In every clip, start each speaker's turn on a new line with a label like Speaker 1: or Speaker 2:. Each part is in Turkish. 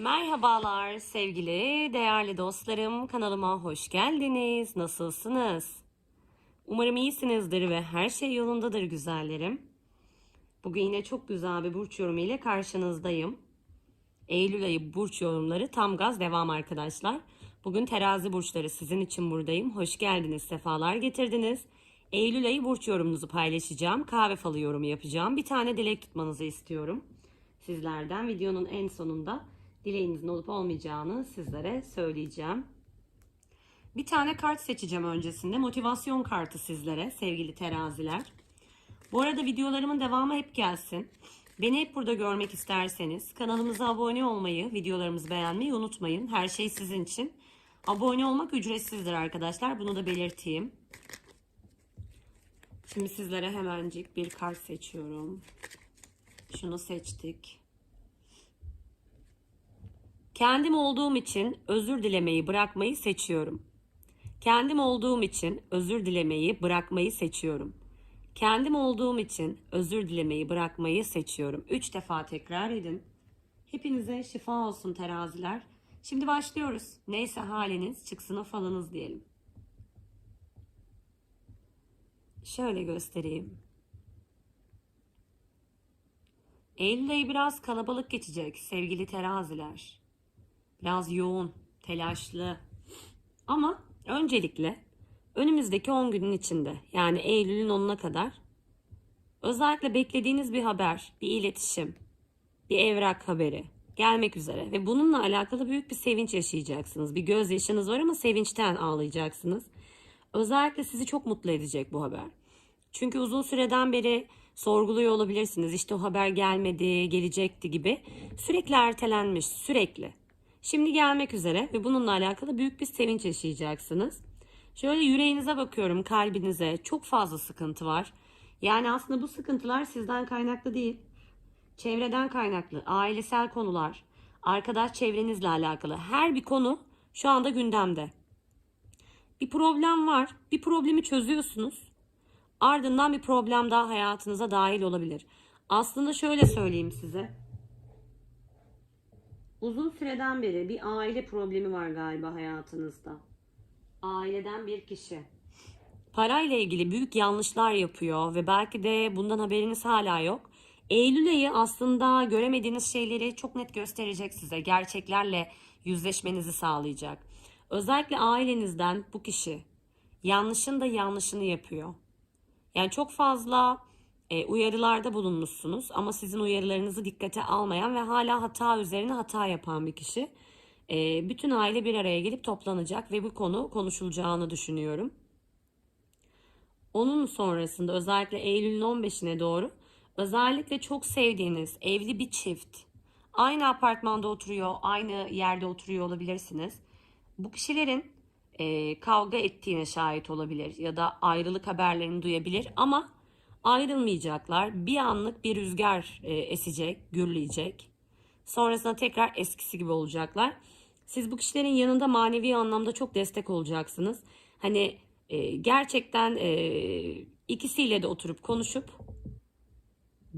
Speaker 1: Merhabalar sevgili değerli dostlarım kanalıma hoş geldiniz. Nasılsınız? Umarım iyisinizdir ve her şey yolundadır güzellerim. Bugün yine çok güzel bir burç yorumu ile karşınızdayım. Eylül ayı burç yorumları tam gaz devam arkadaşlar. Bugün terazi burçları sizin için buradayım. Hoş geldiniz, sefalar getirdiniz. Eylül ayı burç yorumunuzu paylaşacağım. Kahve falı yorumu yapacağım. Bir tane dilek tutmanızı istiyorum. Sizlerden videonun en sonunda dileğinizin olup olmayacağını sizlere söyleyeceğim. Bir tane kart seçeceğim öncesinde. Motivasyon kartı sizlere sevgili teraziler. Bu arada videolarımın devamı hep gelsin. Beni hep burada görmek isterseniz kanalımıza abone olmayı, videolarımızı beğenmeyi unutmayın. Her şey sizin için. Abone olmak ücretsizdir arkadaşlar. Bunu da belirteyim. Şimdi sizlere hemencik bir kart seçiyorum. Şunu seçtik. Kendim olduğum için özür dilemeyi bırakmayı seçiyorum. Kendim olduğum için özür dilemeyi bırakmayı seçiyorum. Kendim olduğum için özür dilemeyi bırakmayı seçiyorum. Üç defa tekrar edin. Hepinize şifa olsun teraziler. Şimdi başlıyoruz. Neyse haliniz çıksın o falınız diyelim. Şöyle göstereyim. Eylül ayı biraz kalabalık geçecek sevgili teraziler. Biraz yoğun, telaşlı. Ama öncelikle önümüzdeki 10 günün içinde yani Eylül'ün 10'una kadar özellikle beklediğiniz bir haber, bir iletişim, bir evrak haberi gelmek üzere ve bununla alakalı büyük bir sevinç yaşayacaksınız. Bir gözyaşınız var ama sevinçten ağlayacaksınız. Özellikle sizi çok mutlu edecek bu haber. Çünkü uzun süreden beri sorguluyor olabilirsiniz. İşte o haber gelmedi, gelecekti gibi. Sürekli ertelenmiş, sürekli. Şimdi gelmek üzere ve bununla alakalı büyük bir sevinç yaşayacaksınız. Şöyle yüreğinize bakıyorum, kalbinize. Çok fazla sıkıntı var. Yani aslında bu sıkıntılar sizden kaynaklı değil. Çevreden kaynaklı, ailesel konular, arkadaş çevrenizle alakalı her bir konu şu anda gündemde. Bir problem var. Bir problemi çözüyorsunuz. Ardından bir problem daha hayatınıza dahil olabilir. Aslında şöyle söyleyeyim size. Uzun süreden beri bir aile problemi var galiba hayatınızda. Aileden bir kişi. Parayla ilgili büyük yanlışlar yapıyor ve belki de bundan haberiniz hala yok. Eylül ayı aslında göremediğiniz şeyleri çok net gösterecek size. Gerçeklerle yüzleşmenizi sağlayacak. Özellikle ailenizden bu kişi yanlışın da yanlışını yapıyor. Yani çok fazla e, uyarılarda bulunmuşsunuz ama sizin uyarılarınızı dikkate almayan ve hala hata üzerine hata yapan bir kişi. E, bütün aile bir araya gelip toplanacak ve bu konu konuşulacağını düşünüyorum. Onun sonrasında özellikle Eylül'ün 15'ine doğru özellikle çok sevdiğiniz evli bir çift aynı apartmanda oturuyor, aynı yerde oturuyor olabilirsiniz. Bu kişilerin e, kavga ettiğine şahit olabilir ya da ayrılık haberlerini duyabilir ama ayrılmayacaklar. Bir anlık bir rüzgar e, esecek, gürleyecek. Sonrasında tekrar eskisi gibi olacaklar. Siz bu kişilerin yanında manevi anlamda çok destek olacaksınız. Hani e, gerçekten e, ikisiyle de oturup konuşup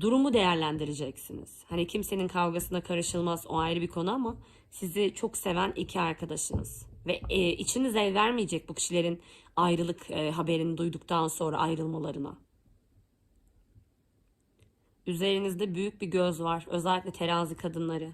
Speaker 1: durumu değerlendireceksiniz. Hani kimsenin kavgasına karışılmaz o ayrı bir konu ama sizi çok seven iki arkadaşınız ve e, içiniz el vermeyecek bu kişilerin ayrılık e, haberini duyduktan sonra ayrılmalarına. Üzerinizde büyük bir göz var. Özellikle terazi kadınları.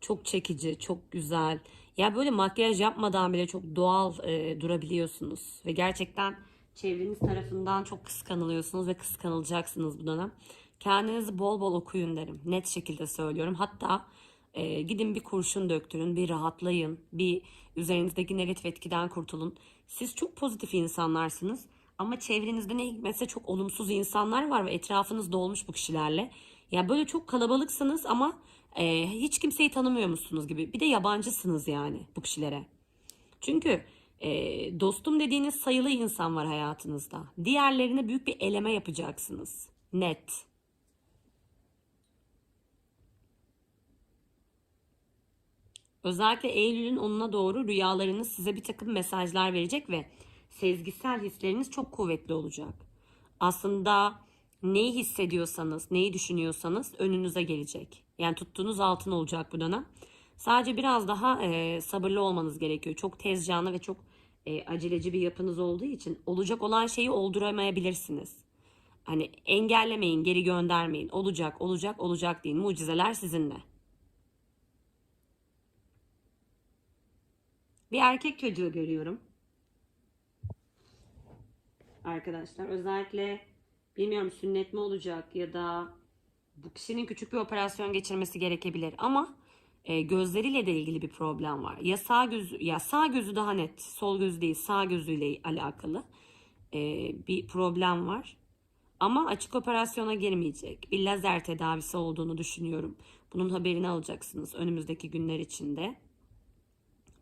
Speaker 1: Çok çekici, çok güzel. Ya böyle makyaj yapmadan bile çok doğal e, durabiliyorsunuz. Ve gerçekten çevreniz tarafından çok kıskanılıyorsunuz ve kıskanılacaksınız bu dönem. Kendinizi bol bol okuyun derim. Net şekilde söylüyorum. Hatta e, gidin bir kurşun döktürün, bir rahatlayın, bir üzerinizdeki negatif etkiden kurtulun. Siz çok pozitif insanlarsınız ama çevrenizde ne hikmetse çok olumsuz insanlar var ve etrafınız dolmuş bu kişilerle. Ya böyle çok kalabalıksınız ama e, hiç kimseyi tanımıyor musunuz gibi. Bir de yabancısınız yani bu kişilere. Çünkü e, dostum dediğiniz sayılı insan var hayatınızda. Diğerlerine büyük bir eleme yapacaksınız. Net. Özellikle Eylül'ün onuna doğru rüyalarınız size bir takım mesajlar verecek ve sezgisel hisleriniz çok kuvvetli olacak. Aslında neyi hissediyorsanız, neyi düşünüyorsanız önünüze gelecek. Yani tuttuğunuz altın olacak bu dönem. Sadece biraz daha e, sabırlı olmanız gerekiyor. Çok tez canlı ve çok e, aceleci bir yapınız olduğu için olacak olan şeyi olduramayabilirsiniz. Hani engellemeyin, geri göndermeyin. Olacak, olacak, olacak deyin. Mucizeler sizinle. Bir erkek çocuğu görüyorum. Arkadaşlar özellikle bilmiyorum sünnet mi olacak ya da bu kişinin küçük bir operasyon geçirmesi gerekebilir ama e, gözleriyle de ilgili bir problem var. Ya sağ gözü ya sağ gözü daha net, sol gözü değil, sağ gözüyle alakalı e, bir problem var. Ama açık operasyona girmeyecek. Bir lazer tedavisi olduğunu düşünüyorum. Bunun haberini alacaksınız önümüzdeki günler içinde.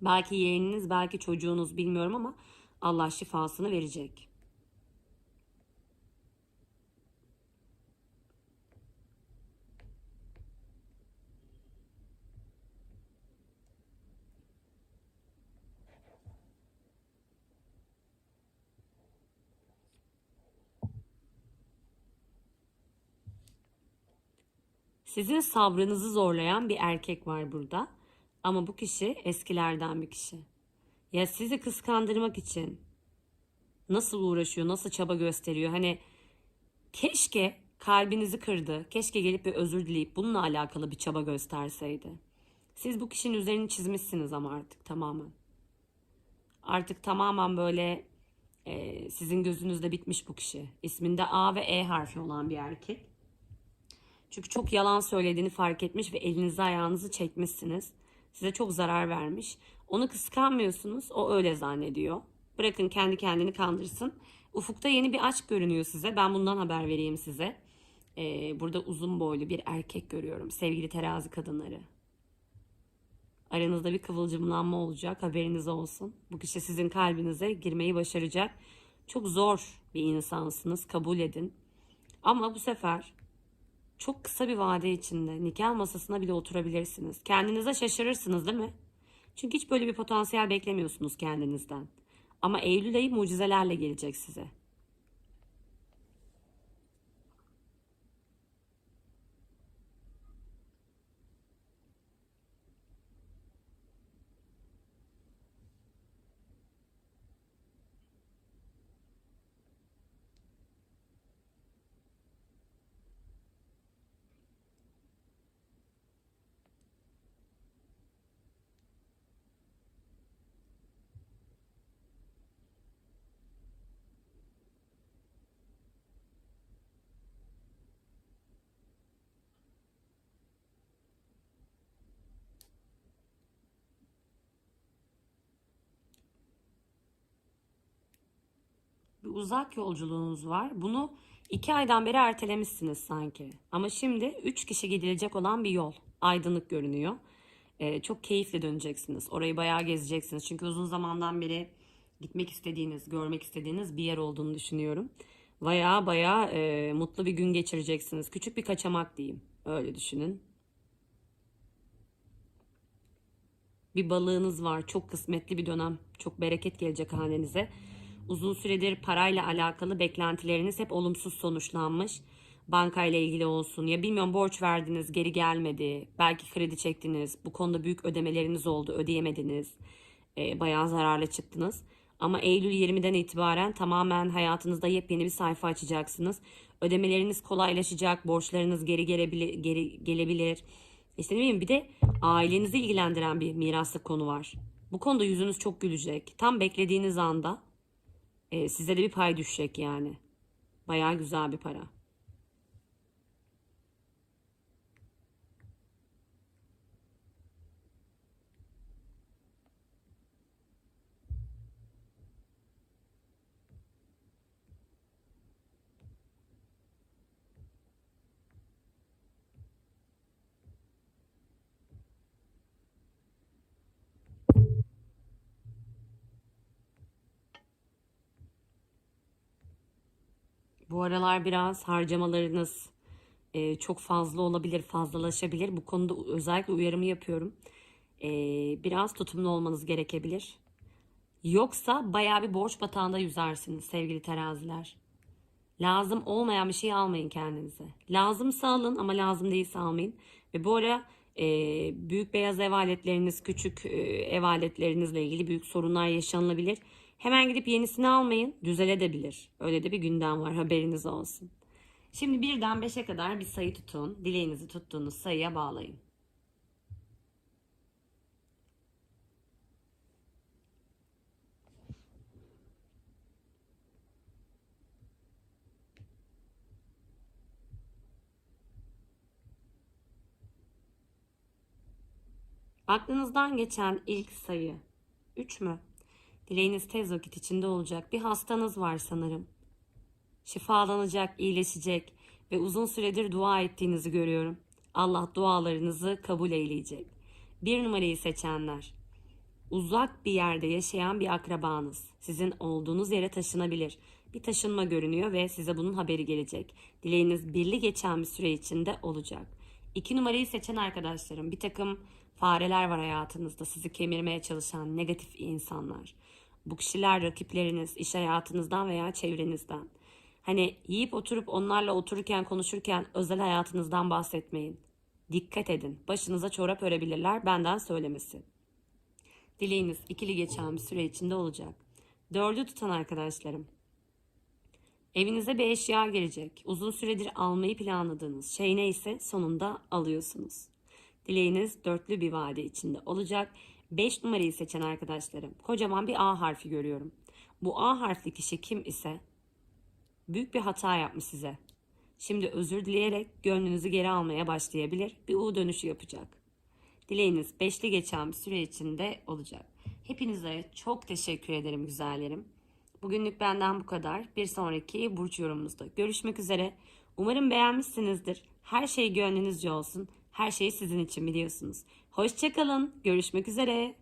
Speaker 1: Belki yeğeniniz, belki çocuğunuz bilmiyorum ama Allah şifasını verecek. Sizin sabrınızı zorlayan bir erkek var burada. Ama bu kişi eskilerden bir kişi. Ya sizi kıskandırmak için nasıl uğraşıyor, nasıl çaba gösteriyor. Hani keşke kalbinizi kırdı. Keşke gelip bir özür dileyip bununla alakalı bir çaba gösterseydi. Siz bu kişinin üzerini çizmişsiniz ama artık tamamen. Artık tamamen böyle e, sizin gözünüzde bitmiş bu kişi. İsminde A ve E harfi olan bir erkek. Çünkü çok yalan söylediğini fark etmiş ve elinizi ayağınızı çekmişsiniz. Size çok zarar vermiş. Onu kıskanmıyorsunuz. O öyle zannediyor. Bırakın kendi kendini kandırsın. Ufukta yeni bir aşk görünüyor size. Ben bundan haber vereyim size. Ee, burada uzun boylu bir erkek görüyorum. Sevgili terazi kadınları. Aranızda bir kıvılcımlanma olacak. Haberiniz olsun. Bu kişi sizin kalbinize girmeyi başaracak. Çok zor bir insansınız. Kabul edin. Ama bu sefer çok kısa bir vade içinde nikah masasına bile oturabilirsiniz. Kendinize şaşırırsınız değil mi? Çünkü hiç böyle bir potansiyel beklemiyorsunuz kendinizden. Ama Eylül ayı mucizelerle gelecek size. Uzak yolculuğunuz var. Bunu iki aydan beri ertelemişsiniz sanki. Ama şimdi üç kişi gidilecek olan bir yol. Aydınlık görünüyor. Ee, çok keyifle döneceksiniz. Orayı bayağı gezeceksiniz. Çünkü uzun zamandan beri gitmek istediğiniz, görmek istediğiniz bir yer olduğunu düşünüyorum. Bayağı bayağı e, mutlu bir gün geçireceksiniz. Küçük bir kaçamak diyeyim. Öyle düşünün. Bir balığınız var. Çok kısmetli bir dönem. Çok bereket gelecek hanenize. Uzun süredir parayla alakalı beklentileriniz hep olumsuz sonuçlanmış. Bankayla ilgili olsun ya bilmiyorum borç verdiniz geri gelmedi. Belki kredi çektiniz. Bu konuda büyük ödemeleriniz oldu ödeyemediniz. E, bayağı zararlı çıktınız. Ama Eylül 20'den itibaren tamamen hayatınızda yepyeni bir sayfa açacaksınız. Ödemeleriniz kolaylaşacak, borçlarınız geri gelebilir, geri gelebilir. İşte ne bileyim bir de ailenizi ilgilendiren bir miraslık konu var. Bu konuda yüzünüz çok gülecek. Tam beklediğiniz anda e, size de bir pay düşecek yani. Bayağı güzel bir para. Bu aralar biraz harcamalarınız e, çok fazla olabilir, fazlalaşabilir. Bu konuda özellikle uyarımı yapıyorum. E, biraz tutumlu olmanız gerekebilir. Yoksa bayağı bir borç batağında yüzersiniz sevgili teraziler. Lazım olmayan bir şey almayın kendinize. Lazımsa alın ama lazım değilse almayın. Ve bu ara e, büyük beyaz ev aletleriniz, küçük e, ev aletlerinizle ilgili büyük sorunlar yaşanılabilir. Hemen gidip yenisini almayın. Düzelebilir. Öyle de bir gündem var. Haberiniz olsun. Şimdi birden beşe kadar bir sayı tutun. Dileğinizi tuttuğunuz sayıya bağlayın. Aklınızdan geçen ilk sayı 3 mü? Dileğiniz tez vakit içinde olacak. Bir hastanız var sanırım. Şifalanacak, iyileşecek ve uzun süredir dua ettiğinizi görüyorum. Allah dualarınızı kabul eyleyecek. Bir numarayı seçenler. Uzak bir yerde yaşayan bir akrabanız sizin olduğunuz yere taşınabilir. Bir taşınma görünüyor ve size bunun haberi gelecek. Dileğiniz birli geçen bir süre içinde olacak. İki numarayı seçen arkadaşlarım bir takım fareler var hayatınızda sizi kemirmeye çalışan negatif insanlar. Bu kişiler rakipleriniz iş hayatınızdan veya çevrenizden. Hani yiyip oturup onlarla otururken konuşurken özel hayatınızdan bahsetmeyin. Dikkat edin. Başınıza çorap örebilirler benden söylemesi. Dileğiniz ikili geçen bir süre içinde olacak. Dördü tutan arkadaşlarım. Evinize bir eşya gelecek. Uzun süredir almayı planladığınız şey neyse sonunda alıyorsunuz. Dileğiniz dörtlü bir vade içinde olacak. 5 numarayı seçen arkadaşlarım. Kocaman bir A harfi görüyorum. Bu A harfli kişi kim ise büyük bir hata yapmış size. Şimdi özür dileyerek gönlünüzü geri almaya başlayabilir. Bir U dönüşü yapacak. Dileğiniz beşli geçen bir süre içinde olacak. Hepinize çok teşekkür ederim güzellerim. Bugünlük benden bu kadar. Bir sonraki burç yorumumuzda görüşmek üzere. Umarım beğenmişsinizdir. Her şey gönlünüzce olsun. Her şey sizin için biliyorsunuz. Hoşçakalın. Görüşmek üzere.